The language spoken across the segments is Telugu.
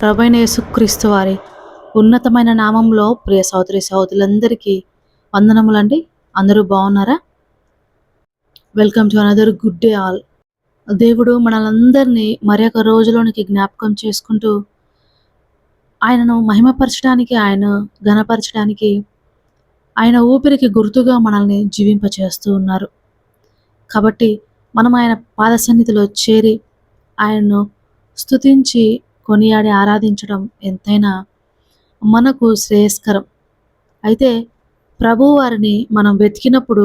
ప్రభైన యేసుక్రీస్తు వారి ఉన్నతమైన నామంలో ప్రియ సహోదరి సహోదరులందరికీ వందనములండి. అందరూ బాగున్నారా? Welcome to another good day all దేవుడు మనలందరినీ మరొక రోజులోనికి జ్ఞాపకం చేసుకుంటూ ఆయనను మహిమపరచడానికి ఆయన ఘనపరచడానికి ఆయన ఊపిరికి గుర్తుగా మనల్ని జీవింపచేస్తూ ఉన్నారు. కాబట్టి మనం ఆయన పాద సన్నిధిలో చేరి ఆయన్ను స్తుతించి కొనియాడి ఆరాధించడం ఎంతైనా మనకు శ్రేయస్కరం. అయితే ప్రభు వారిని మనం వెతికినప్పుడు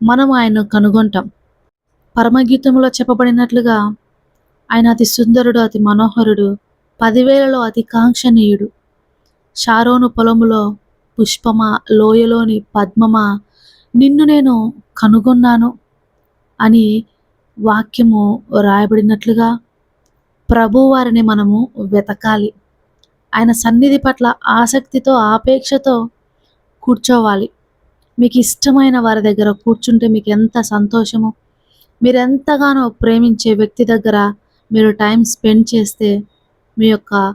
మనం ఆయన్ను కనుగొంటాం. పరమగీతంలో చెప్పబడినట్లుగా ఆయన అతి సుందరుడు అతి మనోహరుడు పదివేలలో అతి కాంక్షణీయుడు షారోను పొలములో పుష్పమా లోయలోని పద్మమా నిన్ను నేను కనుగొన్నాను అని వాక్యము రాయబడినట్లుగా ప్రభువారిని మనము వెతకాలి. ఆయన సన్నిధి పట్ల ఆసక్తితో ఆపేక్షతో కూర్చోవాలి. మీకు ఇష్టమైన వారి దగ్గర కూర్చుంటే మీకు ఎంత సంతోషము. మీరు ఎంతగానో ప్రేమించే వ్యక్తి దగ్గర మీరు టైం స్పెండ్ చేస్తే మీ యొక్క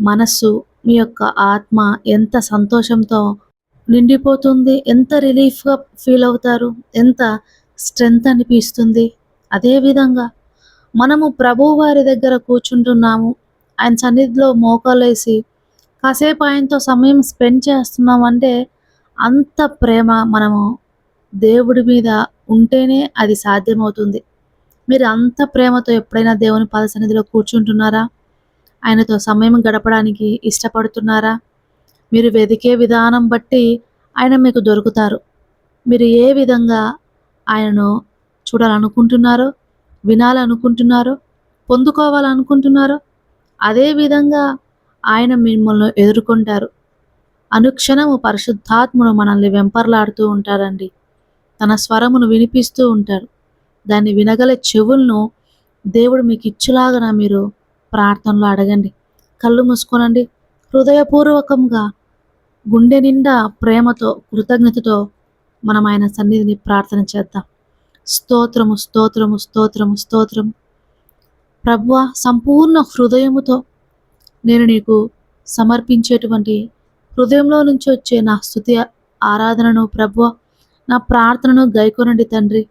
మనస్సు మీ యొక్క ఆత్మ ఎంత సంతోషంతో నిండిపోతుంది. ఎంత రిలీఫ్గా ఫీల్ అవుతారు. ఎంత స్ట్రెంగ్త్ అనిపిస్తుంది. అదేవిధంగా మనము ప్రభు వారి దగ్గర కూర్చుంటున్నాము. ఆయన సన్నిధిలో మోకాలేసి కాసేపు ఆయనతో సమయం స్పెండ్ చేస్తున్నాం అంటే అంత ప్రేమ మనము దేవుడి మీద ఉంటేనే అది సాధ్యమవుతుంది. మీరు అంత ప్రేమతో ఎప్పుడైనా దేవుని పాద సన్నిధిలో కూర్చుంటున్నారా? ఆయనతో సమయం గడపడానికి ఇష్టపడుతున్నారా? మీరు వెతికే విధానం బట్టి ఆయన మీకు దొరుకుతారు. మీరు ఏ విధంగా ఆయనను చూడాలనుకుంటున్నారో వినాలనుకుంటున్నారో? పొందుకోవాలనుకుంటున్నారో? అదే విధంగా ఆయన మిమ్మల్ని ఎదుర్కొంటారు. అనుక్షణము పరిశుద్ధాత్ముడు మనల్ని వెంపర్లాడుతూ ఉంటారండి తన స్వరమును వినిపిస్తూ ఉంటారు దాన్ని వినగల చెవులను దేవుడు మీకు ఇచ్చులాగన మీరు ప్రార్థనలో అడగండి. కళ్ళు మూసుకోనండి. హృదయపూర్వకంగా గుండె నిండా ప్రేమతో కృతజ్ఞతతో మనం ఆయన సన్నిధిని ప్రార్థన చేద్దాం. స్తోత్రము స్తోత్రము స్తోత్రము స్తోత్రము. ప్రభువ సంపూర్ణ హృదయముతో నేను నీకు సమర్పించేటువంటి హృదయంలో నుంచి వచ్చే నా స్థుతి ఆరాధనను ప్రభువ నా ప్రార్థనను గైకొనండి తండ్రి.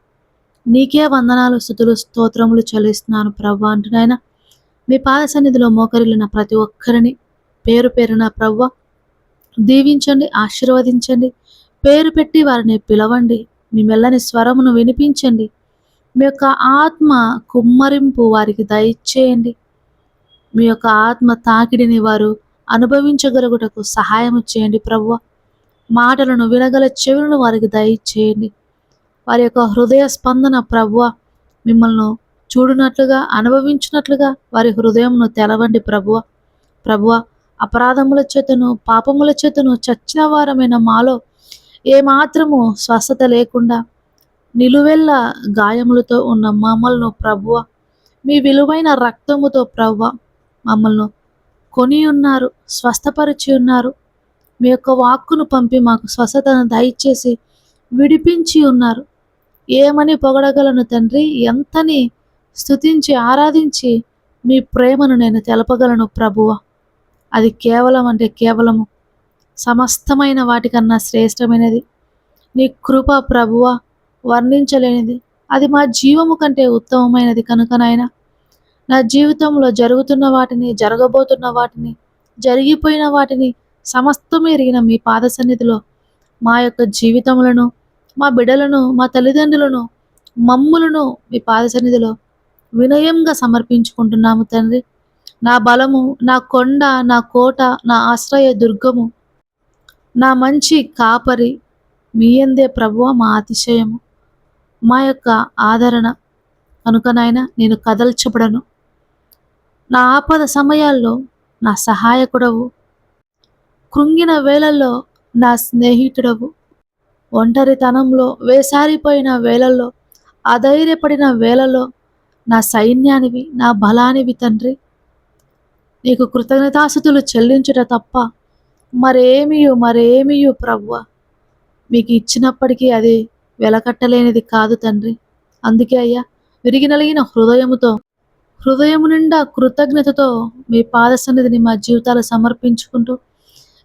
నీకే వందనాలు స్థుతులు స్తోత్రములు చెల్లిస్తున్నాను ప్రభు అంటున్నాయన. మీ పాద సన్నిధిలో మోకరిల్లిన ప్రతి ఒక్కరిని పేరు పేరున ప్రవ్వ దీవించండి ఆశీర్వదించండి. పేరు పెట్టి వారిని పిలవండి. మీ మెల్లని స్వరమును వినిపించండి. మీ యొక్క ఆత్మ కుమ్మరింపు వారికి దయచేయండి. మీ యొక్క ఆత్మ తాకిడిని వారు అనుభవించగలుగుటకు సహాయం చేయండి ప్రభువ. మాటలను వినగల చెవులను వారికి దయచేయండి. వారి యొక్క హృదయ స్పందన ప్రభువ మిమ్మల్ని చూడునట్లుగా అనుభవించినట్లుగా వారి హృదయంను తెలవండి ప్రభువ. ప్రభువ అపరాధముల చేతను పాపముల చేతను చచ్చిన వారమైన మాలో ఏమాత్రము స్వస్థత లేకుండా నిలువెల్ల గాయములతో ఉన్న మమ్మల్ని ప్రభువ మీ విలువైన రక్తముతో ప్రభువ మమ్మల్ని కొని ఉన్నారు స్వస్థపరిచి ఉన్నారు. మీ యొక్క వాక్కును పంపి మాకు స్వస్థతను దయచేసి విడిపించి ఉన్నారు. ఏమని పొగడగలను తండ్రి ఎంతని స్తుతించి ఆరాధించి మీ ప్రేమను నేను తెలపగలను ప్రభువ. అది కేవలం అంటే కేవలము సమస్తమైన వాటికన్నా శ్రేష్టమైనది. నీ కృప ప్రభువ వర్ణించలేనిది. అది మా జీవము కంటే ఉత్తమమైనది కనుక నాయన. నా జీవితంలో జరుగుతున్న వాటిని జరగబోతున్న వాటిని జరిగిపోయిన వాటిని సమస్తం ఎరిగిన మీ పాద సన్నిధిలో మా యొక్క జీవితములను మా బిడ్డలను మా తల్లిదండ్రులను మమ్ములను మీ పాద సన్నిధిలో వినయంగా సమర్పించుకుంటున్నాము తండ్రి. నా బలము నా కొండ నా కోట నా ఆశ్రయ దుర్గము నా మంచి కాపరి మీయందే ప్రభువ మా అతిశయము. మా యొక్క ఆదరణ కనుకనైనా నేను కదల్చబడను. నా ఆపద సమయాల్లో నా సహాయకుడవు. కృంగిన వేళల్లో నా స్నేహితుడవు. ఒంటరితనంలో వేసారిపోయిన వేళల్లో అధైర్యపడిన వేళల్లో నా సైన్యానివి నా బలానివి తండ్రి. నీకు కృతజ్ఞతాస్థుతులు చెల్లించుట తప్ప మరేమియు మరేమియు ప్రవ్వ? మీకు ఇచ్చినప్పటికీ అది వెలకట్టలేనిది కాదు తండ్రి. అందుకే అయ్యా విరిగినలిగిన హృదయముతో హృదయం నిండా కృతజ్ఞతతో మీ పాద సన్నిధిని మా జీవితాలు సమర్పించుకుంటూ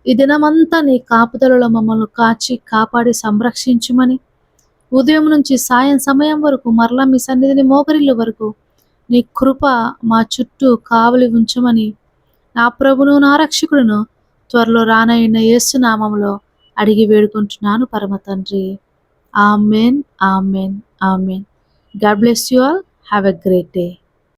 ఈ దినమంతా నీ కాపుదలలో మమ్మల్ని కాచి కాపాడి సంరక్షించుమని ఉదయం నుంచి సాయం సమయం వరకు మరలా మీ సన్నిధిని మోకరిల్లు వరకు నీ కృప మా చుట్టూ కావలి ఉంచమని నా ప్రభును నా రక్షకుడును త్వరలో రానయ్యున్న యేసు నామంలో అడిగి వేడుకుంటున్నాను పరమ తండ్రి. Amen amen amen. God bless you all. Have a great day.